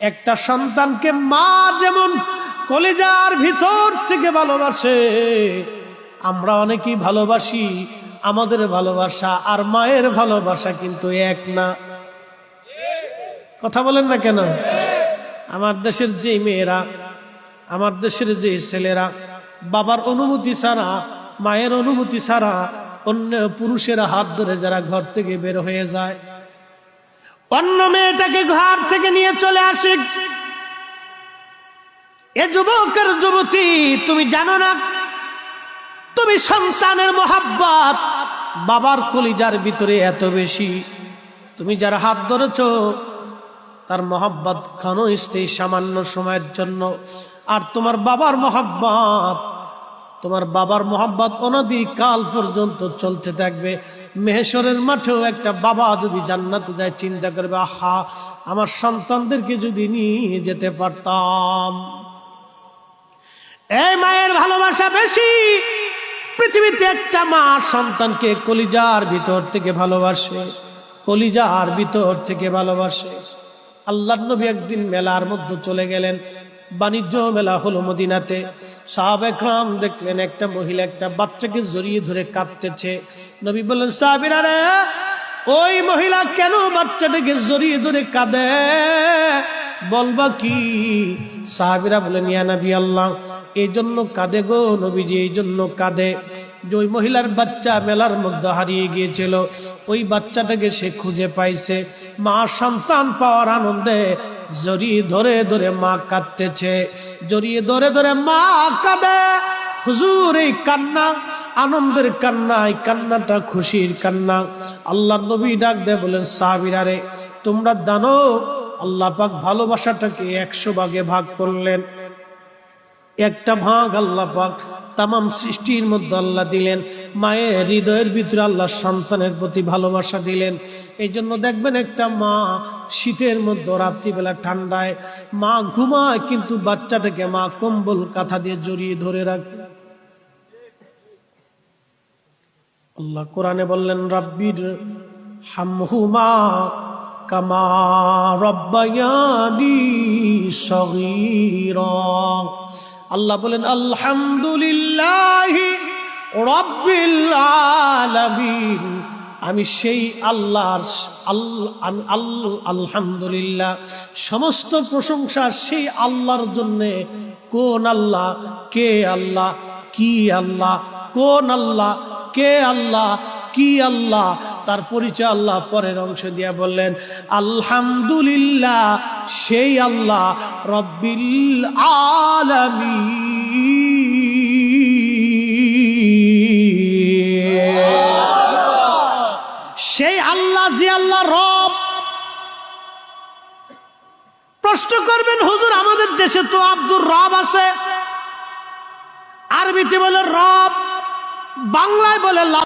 একটা সন্তানকে মা যেমন কলেজার ভিতর থেকে ভালোবাসে, আমরা অনেকেই ভালোবাসি, আমাদের ভালোবাসা আর মায়ের ভালোবাসা কিন্তু এক না। কথা বলেন না কেন? আমার দেশের যে মেয়েরা, আমার দেশের যে ছেলেরা, বাবার অনুমতি ছাড়া, মায়ের অনুমতি ছাড়া অন্য পুরুষেরা হাত ধরে যারা ঘর থেকে বের হয়ে যায় অন্য মেয়েটাকে ঘর থেকে নিয়ে চলে আসে। এ যুবকের যুবতী, তুমি জানো না? তুমি সন্তানের মোহাব্বত। বাবার কলিজার ভিতরে এত বেশি। তুমি যার হাত ধরেছ, তার মোহাব্বত ক্ষণস্থায়ী সামান্য সময়ের জন্য। আর তোমার বাবার মোহাব্বত তোমার বাবার মোহাব্বত অনদি কাল পর্যন্ত চলতে থাকবে। মেহেশ্বরের মাঠেও একটা বাবা যদি জান্নাতে যায়, চিন্তা করবে, আহা, আমার সন্তানদেরকে যদি নিয়ে যেতে পারতাম। এই মায়ের ভালোবাসা বেশি। পৃথিবীতে একটা মা সন্তানকে কলিজার ভিতর থেকে ভালোবাসে, কলিজার ভিতর থেকে ভালোবাসে। আল্লাহ নবী একদিন মেলার মধ্যে চলে গেলেন। বাণিজ্য মেলা হলো মদিনাতে। সাহাব একরাম দেখলেন একটা মহিলা একটা বাচ্চাকে জড়িয়ে ধরে কাঁদতেছে। নবী বললেন, সাহাবিরা রে, ওই মহিলা কেন বাচ্চাটাকে জড়িয়ে ধরে কাঁদে? বলবা কি? সাহাবিরা বলেন ইয়া নবী আল্লাহ, এই জন্য কাঁদে গো নবীজি, এই জন্য কাঁদে। যে ওই মহিলার বাচ্চা মেলার মধ্যে হারিয়ে গিয়েছিল, ওই বাচ্চাটাকে সে খুঁজে পাইছে। মা সন্তান পাওয়ার আনন্দে জড়িয়ে ধরে ধরে মা কাঁদতেছে জড়িয়ে ধরে ধরে মা কাঁদে। হুজুর, এই কান্না, আনন্দের কান্না, এই কান্নাটা খুশির কান্না। আল্লাহ নবী ডাক দেয়, বলেন সাহাবিরারে তোমরা জানো, আল্লাহ পাক ভালোবাসাটাকে একশো ভাগে ভাগ করলেন। একটা ভাগ আল্লাহ পাক তামাম সৃষ্টির মধ্যে আল্লাহ দিলেন মায়ের হৃদয়ের ভিতরে আল্লাহ সন্তানের প্রতি ভালোবাসা দিলেন। এই জন্য দেখবেন একটা মা শীতের মধ্যে, রাত্রিবেলা ঠান্ডায়, মা ঘুমায় কিন্তু বাচ্চাটাকে মা কম্বল, কাঁথা দিয়ে জড়িয়ে ধরে রাখে। আল্লাহ কোরআনে বললেন, রাব্বির হামহুমা কামা রব্বায়ানি সগীরা। আল্লাহ বলেন, আলহামদুলিল্লাহ আমি সেই আল্লাহর আলহামদুলিল্লাহ, সমস্ত প্রশংসা সেই আল্লাহর জন্য। কোন আল্লাহ, কে আল্লাহ, কি আল্লাহ, কোন আল্লাহ, কে আল্লাহ, কি আল্লাহ? তার পরিচয় আল্লাহ পরের অংশ দিয়া বললেন, আলহামদুলিল্লাহ, সেই আল্লাহ রব্বিল আলামিন আল্লাহ জি আল্লাহ রব। প্রশ্ন করবেন, হুজুর, আমাদের দেশে তো আব্দুর রব আছে। আরবিতে বলে, রব। বাংলায় বলে